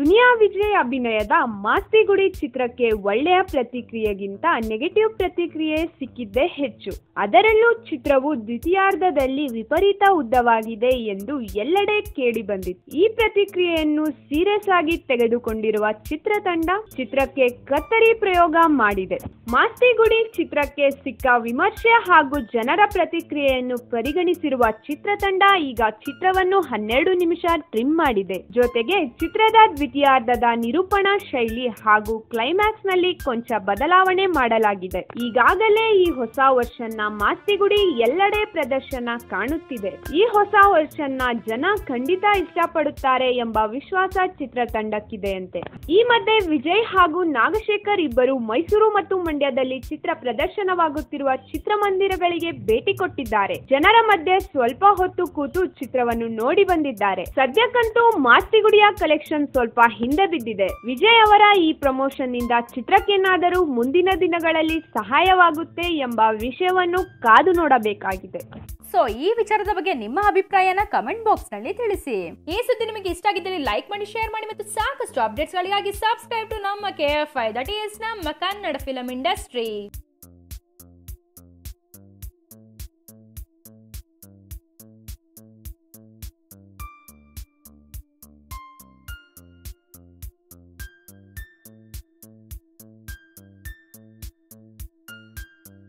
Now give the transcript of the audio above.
ದುನಿಯಾ ವಿಜಯ್ ಅಭಿನಯದ ಮಾಸ್ತಿಗುಡಿ ಚಿತ್ರಕ್ಕೆ ಒಳ್ಳೆಯ ಪ್ರತಿಕ್ರಿಯೆಗಿಂತ ನೆಗೆಟಿವ್ ಪ್ರತಿಕ್ರಿಯೆ ಸಿಕ್ಕಿದ್ದೇ ಹೆಚ್ಚು. ಅದರಲ್ಲೂ ಚಿತ್ರವು ದ್ವಿತೀಯಾರ್ಧದಲ್ಲಿ ವಿಪರೀತ ಉದ್ದವಾಗಿದೆ ಎಂದು ಎಲ್ಲೆಡೆ ಕೇಳಿಬಂದಿತ್ತು ಈ ಪ್ರತಿಕ್ರಿಯೆಯನ್ನು ಸೀರಿಯಸ್ ಆಗಿ ತೆಗೆದುಕೊಂಡಿರುವ ಚಿತ್ರತಂಡ ಚಿತ್ರಕ್ಕೆ ಕತ್ತರಿ ಪ್ರಯೋಗ ಮಾಡಿದೆ. ಮಾಸ್ತಿಗುಡಿ ಚಿತ್ರಕ್ಕೆ ಸಿಕ್ಕ ವಿಮರ್ಶೆ ಹಾಗೂ ಜನರ ಪ್ರತಿಕ್ರಿಯೆಯನ್ನು ಪರಿಗಣಿಸಿರುವ ಚಿತ್ರತಂಡ ಈಗ ಚಿತ್ರವನ್ನು ಹನ್ನೆರಡು ನಿಮಿಷ ಟ್ರಿಮ್ ಮಾಡಿದೆ. ಜೊತೆಗೆ ಚಿತ್ರದ ದ್ವಿತೀಯಾರ್ಧದ ನಿರೂಪಣಾ ಶೈಲಿ ಹಾಗೂ ಕ್ಲೈಮ್ಯಾಕ್ಸ್ನಲ್ಲಿ ಕೊಂಚ ಬದಲಾವಣೆ ಮಾಡಲಾಗಿದೆ. ಈಗಾಗಲೇ ಈ ಹೊಸ ವರ್ಷನ್ನ ಮಾಸ್ತಿಗುಡಿ ಎಲ್ಲೆಡೆ ಪ್ರದರ್ಶನ ಕಾಣುತ್ತಿದೆ. ಈ ಹೊಸ ವರ್ಷನ್ನ ಜನ ಖಂಡಿತ ಇಷ್ಟಪಡುತ್ತಾರೆ ಎಂಬ ವಿಶ್ವಾಸ ಚಿತ್ರತಂಡಕ್ಕಿದೆಯಂತೆ. ಈ ಮಧ್ಯೆ ವಿಜಯ್ ಹಾಗೂ ನಾಗಶೇಖರ್ ಇಬ್ಬರು ಮೈಸೂರು ಮತ್ತು ಮಂಡ್ಯದಲ್ಲಿ ಚಿತ್ರ ಪ್ರದರ್ಶನವಾಗುತ್ತಿರುವ ಚಿತ್ರಮಂದಿರಗಳಿಗೆ ಭೇಟಿ ಕೊಟ್ಟಿದ್ದಾರೆ. ಜನರ ಮಧ್ಯೆ ಸ್ವಲ್ಪ ಹೊತ್ತು ಕೂತು ಚಿತ್ರವನ್ನು ನೋಡಿ ಬಂದಿದ್ದಾರೆ. ಸದ್ಯಕ್ಕಂತೂ ಮಾಸ್ತಿಗುಡಿಯ ಕಲೆಕ್ಷನ್ ಸ್ವಲ್ಪ ಹಿಂದೆ ಬಿದ್ದಿದೆ. ವಿಜಯ್ ಅವರ ಈ ಪ್ರಮೋಷನ್ನಿಂದ ಚಿತ್ರಕ್ಕೇನಾದರೂ ಮುಂದಿನ ದಿನಗಳಲ್ಲಿ ಸಹಾಯವಾಗುತ್ತೆ ಎಂಬ ವಿಷಯವನ್ನು ಕಾದು ನೋಡಬೇಕಾಗಿದೆ. ಸೊ ಈ ವಿಚಾರದ ಬಗ್ಗೆ ನಿಮ್ಮ ಅಭಿಪ್ರಾಯನ ಕಮೆಂಟ್ ಬಾಕ್ಸ್ನಲ್ಲಿ ತಿಳಿಸಿ. ಈ ಸುದ್ದಿ ನಿಮಗೆ ಇಷ್ಟ ಆಗಿದ್ದಲ್ಲಿ ಲೈಕ್ ಮಾಡಿ ಶೇರ್ ಮಾಡಿ ಮತ್ತು ಸಾಕಷ್ಟು ಅಪ್ಡೇಟ್ಸ್ಗಳಿಗಾಗಿ ಸಬ್ಸ್ಕ್ರೈಬ್ ಟು ನಮ್ಮ K F I that is ನಮ್ಮ ಕನ್ನಡ ಫಿಲಂ ಇಂಡಸ್ಟ್ರಿ